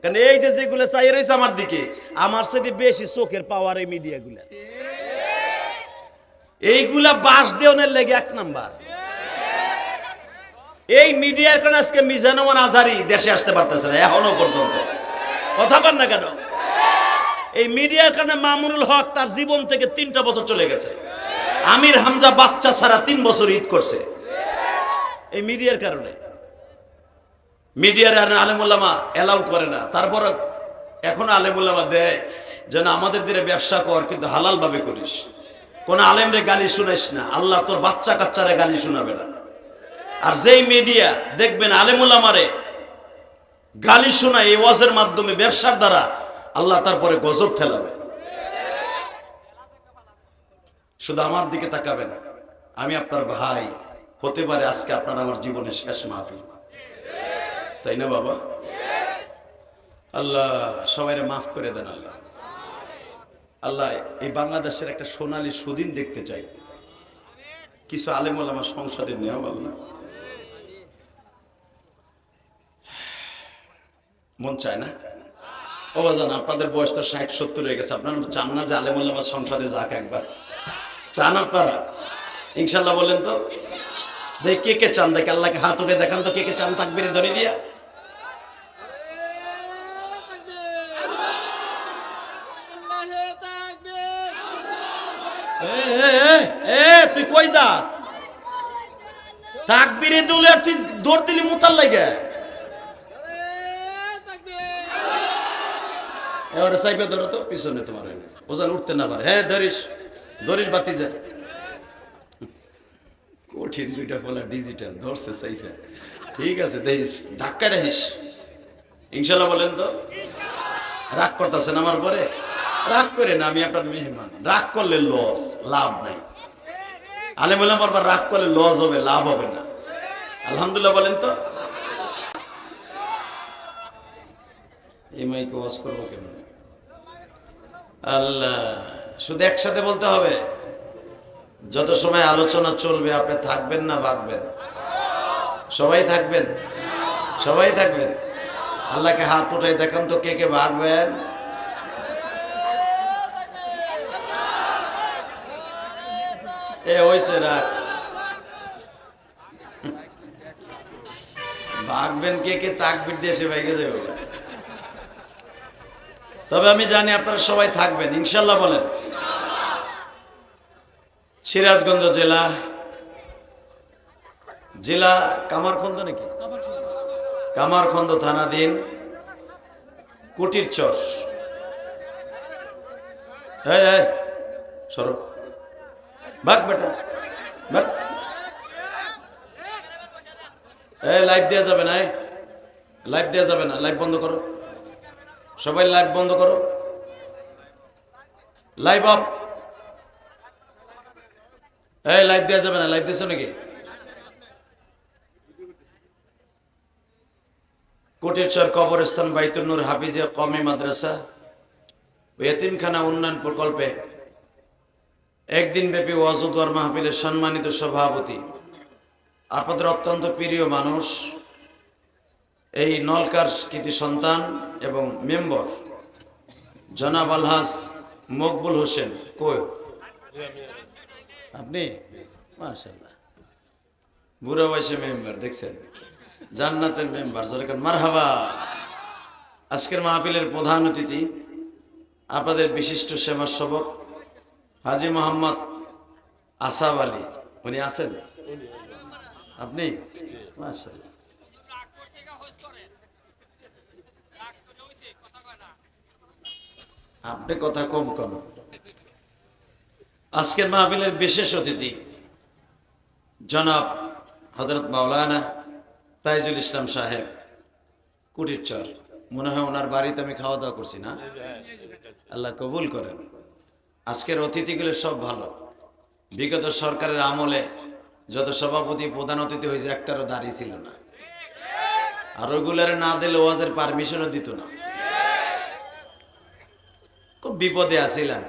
কারণ এই যে যেগুলো চাই রয়েছে আমার দিকে, আমার সাথে বেশি চোখের পাওয়ার এই মিডিয়াগুলা এইগুলা বাস দেওয়ানের লেগে এক নাম্বার। এই মিডিয়ার কারণে আজকে মিজানুমান আজারি দেশে আসতে পারতেছে না, এখনও পর্যন্ত। কথা বল না কেন? এই মিডিয়ার কারণে মামুনুল হক তার জীবন থেকে তিনটা বছর চলে গেছে। আমির হামজা বাচ্চা ছাড়া তিন বছর ঈদ করছে। এই মিডিয়ার কারণে। মিডিয়ার আলেমুল্লামা এলাউ করে না। তারপর এখন আলেমুল্লামা দেয়, যেন আমাদের দিনে ব্যবসা কর, কিন্তু হালাল ভাবে করিস। কোন আলেমরে গালি শুনাইস না। আল্লাহ তোর বাচ্চা কাচ্চারে গালি শোনাবে না। আর যেই মিডিয়া দেখবেন আলেমুল্লামারে গালি শোনা এই ওয়াজের মাধ্যমে ব্যবসার দ্বারা, আল্লাহ তারপরে গজব ফেলাবে। শুধু আমার দিকে তাকাবেন আমি আপনার ভাই, হতে পারে আজকে আপনার আমার জীবনের শেষ মাহফিল। তাই না বাবা? আল্লাহ, সবাইরে মাফ করে দেন আল্লাহ। আল্লাহ, এই বাংলাদেশের একটা সোনালী সুদিন দেখতে চাই। কিছু আলেমল আমার সংসদে নেওয়া আল্লাহ মন চায় না? ও বাজান, আপনাদের বয়স তো ষাট, সত্তর হয়ে গেছে। আপনারা চান না যে আলেমুল আমার সংসদে যাক একবার? চান আপনারা? ইনশাল্লাহ বলেন তো। কে কে চান? দেখে, আল্লাহকে হাত উঠে দেখান তো কে কে চান তাকবির ধরে দিয়া এ, এ, এ, এ, তুই কই যাস? তাকবিরে দুলে আর তুই দৌড় দিলি মুতার লাগে এবারে সাইবে ধরো তো, পিছনে তোমার ওজন উঠতে না পারে। হ্যাঁ ধরিস। ধরিস বাতি যা কঠিন দুইটা বলা ডিজিটাল ধরছে সাইফে ঠিক আছে, দেখিস, ধাক্কা রাখিস ইনশাল্লাহ বলেন তো, রাগ করতেছেন আমার পরে রাগ করে না, আমি আপনার মেহমান। রাগ করলে লস লাভ নাই। আলে বললাম বারবার রাগ করলে লস হবে, লাভ হবে না। আলহামদুলিল্লাহ বলেন তো। এই মাইকে ওয়াজ করব কেমন? আল্লাহ, শুধু একসাথে বলতে হবে, যত সময় আলোচনা চলবে, আপনি থাকবেন না বাঁধবেন। সবাই থাকবেন? সবাই থাকবেন? আল্লাহকে হাত উঠাই দেখান তো কে কে ভাগবেন এ হয়েছে রাখ ভাগবেন কে কে তাকবির দিয়ে সে যাবে? তবে আমি জানি আপনারা সবাই থাকবেন ইনশাল্লাহ বলেন। সিরাজগঞ্জ জেলা জেলা কামারখন্দ নাকি? কামারখন্দ থানাধীন কুটির চর হ্যাঁ এই, সরো ভাগ বেটা ভাগ লাইভ দেওয়া যাবে না লাইভ দেওয়া যাবে না লাইভ বন্ধ করো। সবাই লাইভ বন্ধ করো। লাইভ অফ এই লাইভ দেওয়া যাবে না লাইভ দিয়েছ নাকি? কোটেশ্বর কবরস্থান বাইতুল নূর হাফিজিয়া কমি মাদ্রাসা, ও এতিমখানা উন্নয়ন প্রকল্পে একদিন ব্যাপী ওয়াজুদ্দার মাহফিলের সম্মানিত সভাপতি, আপনাদের অত্যন্ত প্রিয় মানুষ, এই নলকার কৃতি সন্তান এবং মেম্বর, জনাব আলহাস মকবুল হোসেন, কই? আপনি? মাশাল্লাহ বুড়ো বয়সে মেম্বার, দেখছেন? জান্নাতের মেম্বার যেরকম মারহাবা। আজকের মাহফিলের প্রধান অতিথি, আপনাদের বিশিষ্ট সেবাসেবক হাজি মোহাম্মদ আসাব আলী উনি আছেন? আপনি? আপনি কথা কম কম আজকের মাহফিলের বিশেষ অতিথি জনাব হজরত মাওলানা তাইজুল ইসলাম সাহেব কুটির চর মনে হয় ওনার বাড়িতে আমি খাওয়া দাওয়া করছি না? আল্লাহ কবুল করেন। আজকের অতিথিগুলো সব ভালো। বিগত সরকারের আমলে যত সভাপতি, প্রধান অতিথি হয়েছে, একটারও দাঁড়িয়ে ছিল না। আর ওগুলারে না দিলে ওয়াজের পারমিশনও দিত না। খুব বিপদে আছিলাম।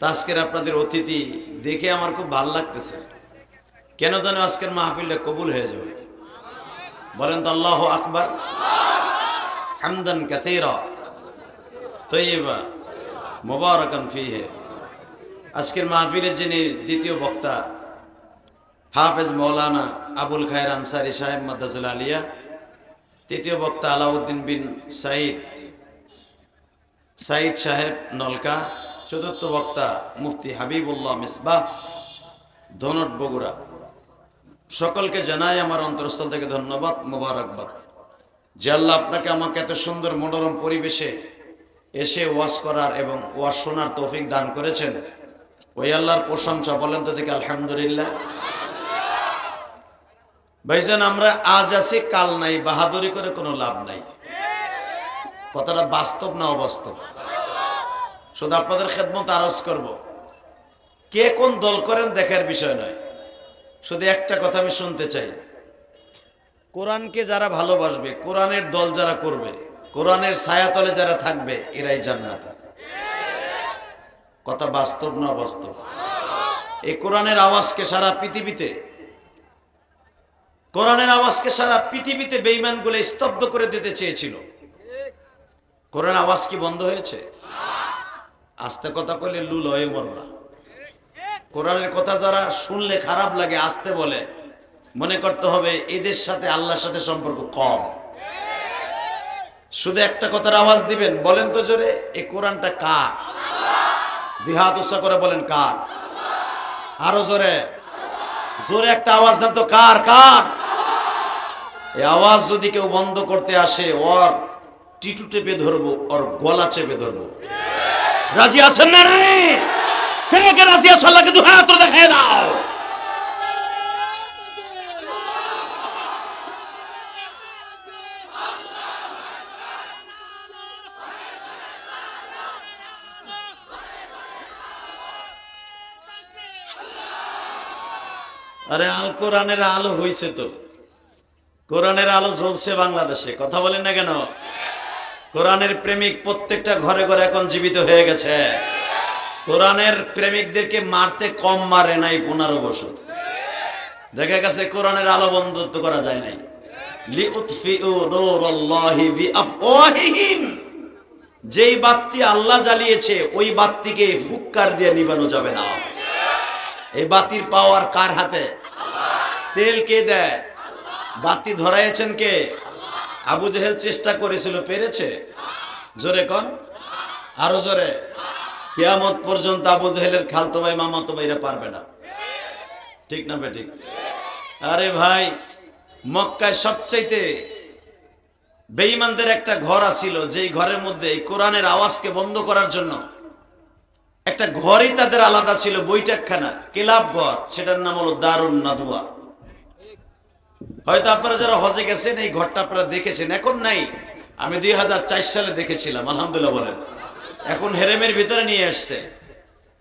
তা আজকের আপনাদের অতিথি দেখে আমার খুব ভালো লাগতেছে। কেন জানো আজকের মাহফিলটা কবুল হয়ে যাবে? বলেন তো আল্লাহ আকবার। হামদান কাসীরা। তৈবা মোবারকান ফিহে। আজকের মাহফিলের যিনি দ্বিতীয় বক্তা, হাফেজ মৌলানা আবুল খায়ের আনসারি সাহেব মাদ্দাসুল আলিয়া, তৃতীয় বক্তা আলাউদ্দিন বিন সাইদ সাইদ সাহেব নলকা, চতুর্থ বক্তা মুফতি হাবিবুল্লাহ মিসবাহ, ধনট বগুড়া। সকলকে জানাই আমার অন্তরস্থল থেকে ধন্যবাদ, মোবারকবাদ। যে আল্লাহ আপনাকে আমাকে এত সুন্দর মনোরম পরিবেশে এসে ওয়াশ করার এবং ওয়াজ শোনার তৌফিক দান করেছেন ওই আল্লাহর প্রশংসা, বলেন তো দেখি, আলহামদুলিল্লাহ। ভাইজান, আমরা আজ আছি, কাল নাই, বাহাদুরি করে কোনো লাভ নাই। কথাটা বাস্তব না অবাস্তব? শুধু আপনাদের খেদমত আরজ করব। কে কোন দল করেন দেখার বিষয় নয়। শুধু একটা কথা আমি শুনতে চাই। কোরআনকে যারা ভালোবাসবে, কোরআনের দল যারা করবে, কোরআনের ছায়াতলে যারা থাকবে, এরাই জান্নাত। কথা বাস্তব না অবাস্তব? এই কোরআনের আওয়াজকে সারা পৃথিবীতে, কোরআনের আওয়াজকে সারা পৃথিবীতে বেইমানগুলো স্তব্ধ করে দিতে চেয়েছিল। কোরআন আওয়াজ কি বন্ধ হয়েছে? আস্তে কথা কইলে লুল হয়ে মরবা। কোরআনের কথা যারা শুনলে খারাপ লাগে, আসতে বলে। মনে করতে হবে এদের সাথে আল্লাহর সাথে সম্পর্ক কম। শুধু একটা কথার আওয়াজ দিবেন, বলেন তো জোরে, এই কোরআনটা কার? উৎসাহ করে বলেন কার? আরও জোরে। জোরে একটা আওয়াজ দেন তো কার কার? এই আওয়াজ যদি কেউ বন্ধ করতে আসে, ওর টিটু টেপে ধরবো, ওর গলা চেপে ধরবো। রাজি আছেন না রে? কে কে রাজি আছেন আল্লাহকে দু হাত তুলে দেখায় দাও। আরে আল কোরআনের আলো হইছে তো। কোরআনের আলো জ্বলছে বাংলাদেশে। কথা বলেন না কেন? কোরআনের প্রেমিক প্রত্যেকটা ঘরে ঘরে এখন জীবিত হয়ে গেছে। কোরআনের প্রেমিকদেরকে মারতে কম মারে নাই পনেরো বছর। দেখা গেছে কোরআনের আলো বন্ধত্ব করা যায় নাই। যেই বাতি আল্লাহ জ্বালিয়েছে, ওই বাতিকে ফুৎকার দিয়ে নিবানো যাবে না। এই বাতির পাওয়ার কার হাতে? তেল কে দেয়? বাতি ধরাইছেন কে? আবু জেহেল চেষ্টা করেছিল, পেরেছে? জোরে কন। আরও জোরে। কিয়ামত পর্যন্ত আবু জেহেলের খালতো ভাই, মামাতো ভাইরা পারবে না। ঠিক না বে ঠিক? আরে ভাই, মক্কায় সবচাইতে বেঈমানদের একটা ঘর আছিল, যেই ঘরের মধ্যে এই কোরআনের আওয়াজকে বন্ধ করার জন্য একটা ঘরই তাদের আলাদা ছিল, বৈঠকখানা, কেলাব ঘর। সেটার নাম হলো দারুণ নাদুয়া। হয়তো আপনারা যারা হজে গেছেন, এই ঘরটা আপনারা দেখেছেন। এখন নাই। আমি দুই হাজার চার সালে দেখেছিলাম, আলহামদুলিল্লাহ বলেন। এখন হেরেমের ভিতরে নিয়ে আসছে।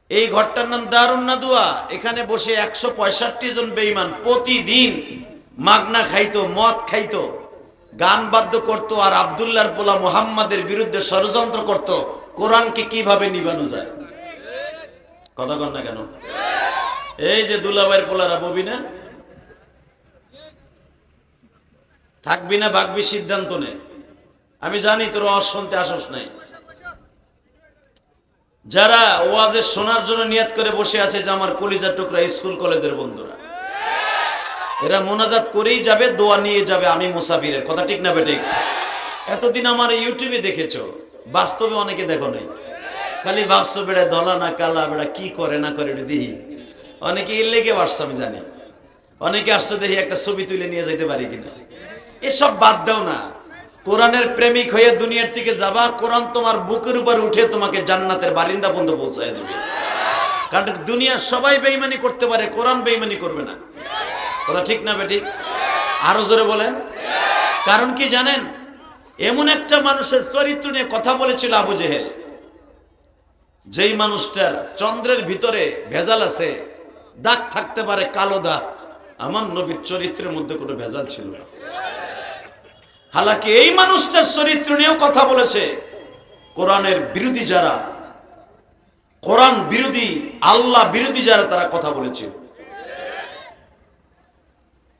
এই ঘরটার নাম দারুণ নাদুয়া। এখানে বসে একশো পঁয়ষট্টি জন বেইমান প্রতিদিন মাগনা খাইতো, মদ খাইতো, গান বাদ্য করত, আর আবদুল্লাহর পোলা মোহাম্মদের বিরুদ্ধে ষড়যন্ত্র করত। কোরআনকে কীভাবে নিবানো যায়? কথা কন না কেন? এই যে দুলাভাইয়ের পোলারা ববি না? থাকবি না ভাগবি সিদ্ধান্ত নে। আমি জানি তোর ওয়াজ শুনতে আসস নাই। যারা ওয়াজে শোনার জন্য নিয়াত করে বসে আছে যে আমার কলিজার টুকরা স্কুল কলেজের বন্ধুরা। এরা মোনাজাত করেই যাবে, দোয়া নিয়ে যাবে, আমি মুসাফিরের। কথা ঠিক না বেঠিক? এতদিন আমার ইউটিউবে দেখেছ, বাস্তবে অনেকে দেখো নাই। খালি ভাবছ, বেড়া দলা না কালা, বেড়া কি করে না করে দিহি? অনেকে এর লেগে বাসছে আমি জানি। অনেকে আসছে দেখি একটা ছবি তুলে নিয়ে যেতে পারি কিনা? এসব বাদ দাও না। কোরআনের প্রেমিক হয়ে দুনিয়ার থেকে যাবা, কোরআন তোমার বুকের উপর উঠে তোমাকে জান্নাতের বারিন্দা বন্ধ পৌঁছায় দেবে। কারণ দুনিয়ার সবাই বেইমানি করতে পারে, কোরআন বেইমানি করবে না। কথা ঠিক না বেটি আরও জোরে বলেন। কারণ কি জানেন? এমন একটা মানুষের চরিত্র নিয়ে কথা বলেছিল আবু জেহেল। যেই মানুষটার চন্দ্রের ভিতরে ভেজাল আছে, দাগ থাকতে পারে কালো দাগ, আমার নবীর চরিত্রের মধ্যে কোনো ভেজাল ছিল না। হালাকি এই মানুষটার চরিত্র নিয়েও কথা বলেছে, কোরআনের বিরোধী যারা, কোরআন বিরোধী, আল্লাহ বিরোধী যারা, তারা কথা বলেছিল।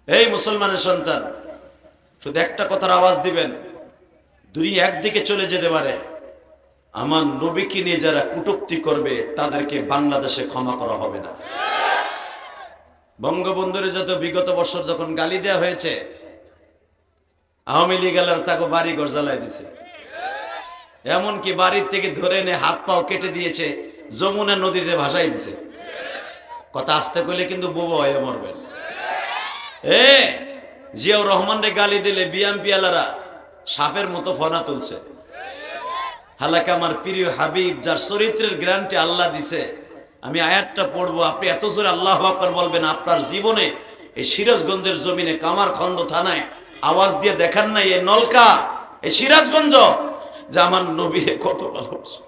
এই মুসলমানের সন্তান, শুধু একটা কথার আওয়াজ দিবেন, দুনিয়া একদিকে চলে যেতে পারে আমার নবীকে নিয়ে যারা কুটুক্তি করবে, তাদেরকে বাংলাদেশে ক্ষমা করা হবে না। বঙ্গবন্ধুরে যত বিগত বছর যখন গালি দেওয়া হয়েছে, আওয়ামী লীগ তাকে বাড়ি ঘর জ্বালাই দিছে। এমনকি বাড়ির থেকে ধরে এনে হাত পাও কেটে দিয়েছে, যমুনা নদীতে ভাসাই দিছে। কথা আসতে কইলে কিন্তু বোবা হয়ে মরবেন এ, জিয়াউর রহমানরে গালি দিলে বিএমপি এলারা সাপের মতো ফনা তুলছে। হালাকে আমার প্রিয় হাবিব, যার চরিত্রের গ্রান্টি আল্লাহ দিছে। আমি আয়াতটা পড়ব, আপনি এত জোরে আল্লাহ আকবর বলবেন, আপনার জীবনে এই সিরাজগঞ্জের জমিনে কামার কামারখন্দ থানায় আওয়াজ দিয়ে দেখান নাই, এ নলকা এই সিরাজগঞ্জ, যে আমার নবীরে কত ভালোবাসে।